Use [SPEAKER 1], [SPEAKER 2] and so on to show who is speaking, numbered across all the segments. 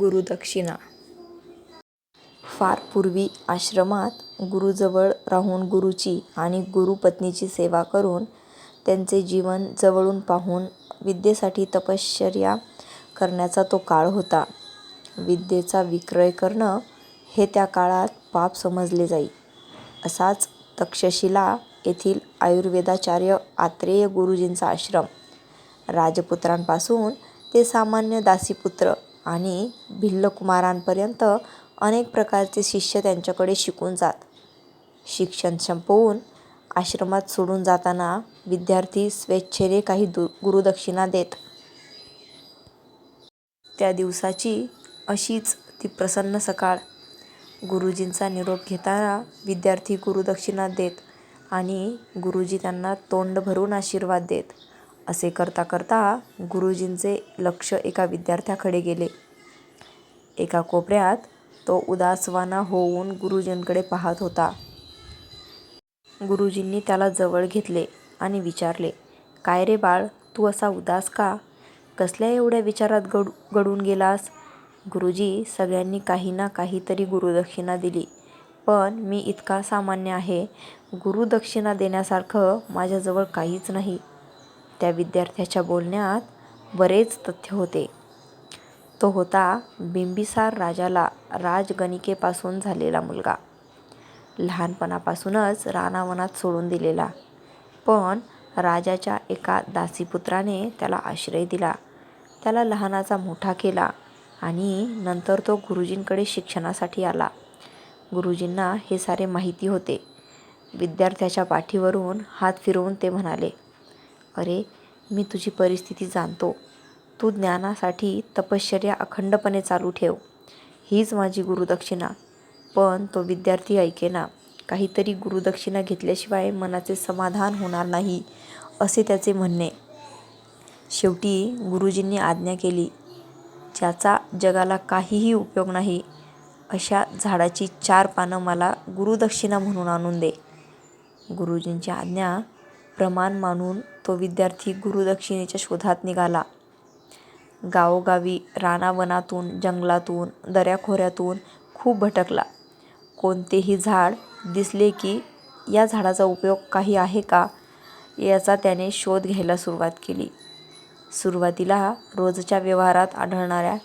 [SPEAKER 1] गुरुदक्षिणा फार पूर्वी आश्रमात गुरुजवळ राहून गुरुची आणि गुरुपत्नीची सेवा करून त्यांचे जीवन जवळून पाहून विद्येसाठी तपश्चर्या करण्याचा तो काळ होता. विद्येचा विक्रय करणं हे त्या काळात पाप समजले जाई. असाच तक्षशिला येथील आयुर्वेदाचार्य आत्रेय गुरुजींचा आश्रम. राजपुत्रांपासून ते सामान्य दासीपुत्र आणि भिल्लकुमारांपर्यंत अनेक प्रकारचे शिष्य त्यांच्याकडे शिकून जात. शिक्षण संपवून आश्रमात सोडून जाताना विद्यार्थी स्वेच्छेने काही दु गुरुदक्षिणा देत. त्या दिवसाची अशीच ती प्रसन्न सकाळ. गुरुजींचा निरोप घेताना विद्यार्थी गुरुदक्षिणा देत आणि गुरुजी त्यांना तोंड भरून आशीर्वाद देत. असे करता करता गुरुजींचे लक्ष एका विद्यार्थ्याकडे गेले. एका कोपऱ्यात तो उदासवाना होऊन गुरुजींकडे पाहत होता. गुरुजींनी त्याला जवळ घेतले आणि विचारले, "काय रे बाळ, तू असा उदास का? कसल्या एवढ्या विचारात गढून गेलास? " "गुरुजी, सगळ्यांनी काही ना काहीतरी गुरुदक्षिणा दिली, पण मी इतका सामान्य आहे, गुरुदक्षिणा देण्यासारखं माझ्याजवळ काहीच नाही. " त्या विद्यार्थ्याच्या बोलण्यात बरेच तथ्य होते. तो होता बिंबिसार राजाला राजगणिकेपासून झालेला मुलगा. लहानपणापासूनच रानावनात सोडून दिलेला. पण राजाच्या एका दासीपुत्राने त्याला आश्रय दिला, त्याला लहानाचा मोठा केला आणि नंतर तो गुरुजींकडे शिक्षणासाठी आला. गुरुजींना हे सारे माहिती होते. विद्यार्थ्याच्या पाठीवरून हात फिरवून ते म्हणाले, "अरे, मी तुझी परिस्थिती जाणतो. तू ज्ञानासाठी तपश्चर्या अखंडपणे चालू ठेव. हीच माझी गुरुदक्षिणा. " पण तो विद्यार्थी ऐकेना. काहीतरी गुरुदक्षिणा घेतल्याशिवाय मनाचे समाधान होणार नाही, असे त्याचे म्हणणे. शेवटी गुरुजींनी आज्ञा केली, "ज्याचा जगाला काहीही उपयोग नाही, अशा झाडाची चार पानं मला गुरुदक्षिणा म्हणून आणून दे. " गुरुजींची आज्ञा प्रमाण मानून तो विद्यार्थी गुरुदक्षिणेच्या शोधात निघाला. गावोगावी, रानावनातून, जंगलातून, दऱ्याखोऱ्यातून खूप भटकला. कोणतेही झाड दिसले की, या झाडाचा उपयोग काही आहे का, याचा त्याने शोध घ्यायला सुरुवात केली. सुरुवातीला रोजच्या व्यवहारात आढळणाऱ्या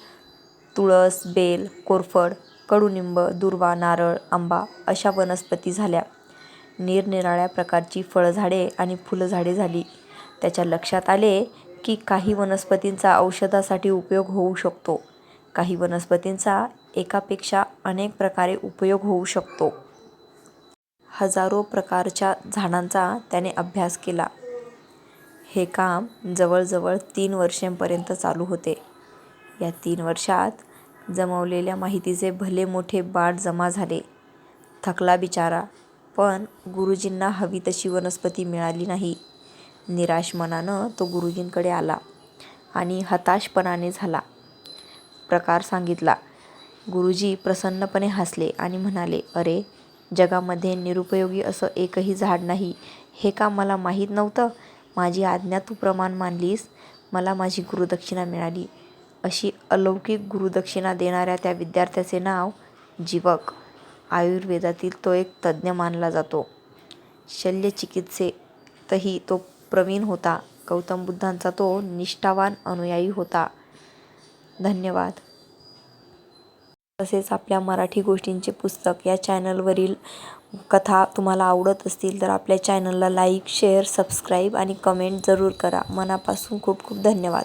[SPEAKER 1] तुळस, बेल, कोरफड, कडुनिंब, दुर्वा नारळ, आंबा अशा वनस्पती झाल्या. निरनिराळ्या प्रकारची फळझाडे आणि फुलझाडे झाली. त्याच्या लक्षात आले की, काही वनस्पतींचा औषधासाठी उपयोग होऊ शकतो, काही वनस्पतींचा एकापेक्षा अनेक प्रकारे उपयोग होऊ शकतो. हजारो प्रकारच्या झाडांचा त्याने अभ्यास केला. हे काम जवळजवळ तीन वर्षांपर्यंत चालू होते. या तीन वर्षात जमवलेल्या माहितीचे भले मोठे बाट जमा झाले. थकला बिचारा, पण गुरुजींना हवी तशी वनस्पती मिळाली नाही. निराश मनानं तो गुरुजींकडे आला आणि हताशपणाने झाला प्रकार सांगितला. गुरुजी प्रसन्नपणे हसले आणि म्हणाले, "अरे, जगामध्ये निरुपयोगी असं एकही झाड नाही, हे का मला माहीत नव्हतं? माझी आज्ञा तू प्रमाण मानलीस, मला माझी गुरुदक्षिणा मिळाली. " अशी अलौकिक गुरुदक्षिणा देणाऱ्या त्या विद्यार्थ्याचे नाव जीवक. आयुर्वेदातील तो एक तज्ज्ञ मानला जातो. शल्यचिकित्सेतही तो प्रवीण होता. गौतम बुद्धांचा तो निष्ठावान अनुयायी होता. धन्यवाद. तसेच आपल्या मराठी गोष्टींचे पुस्तक या चॅनलवरील कथा तुम्हाला आवडत असतील तर आपल्या चॅनलला लाईक, शेअर, सबस्क्राईब आणि कमेंट जरूर करा. मनापासून खूप खूप धन्यवाद.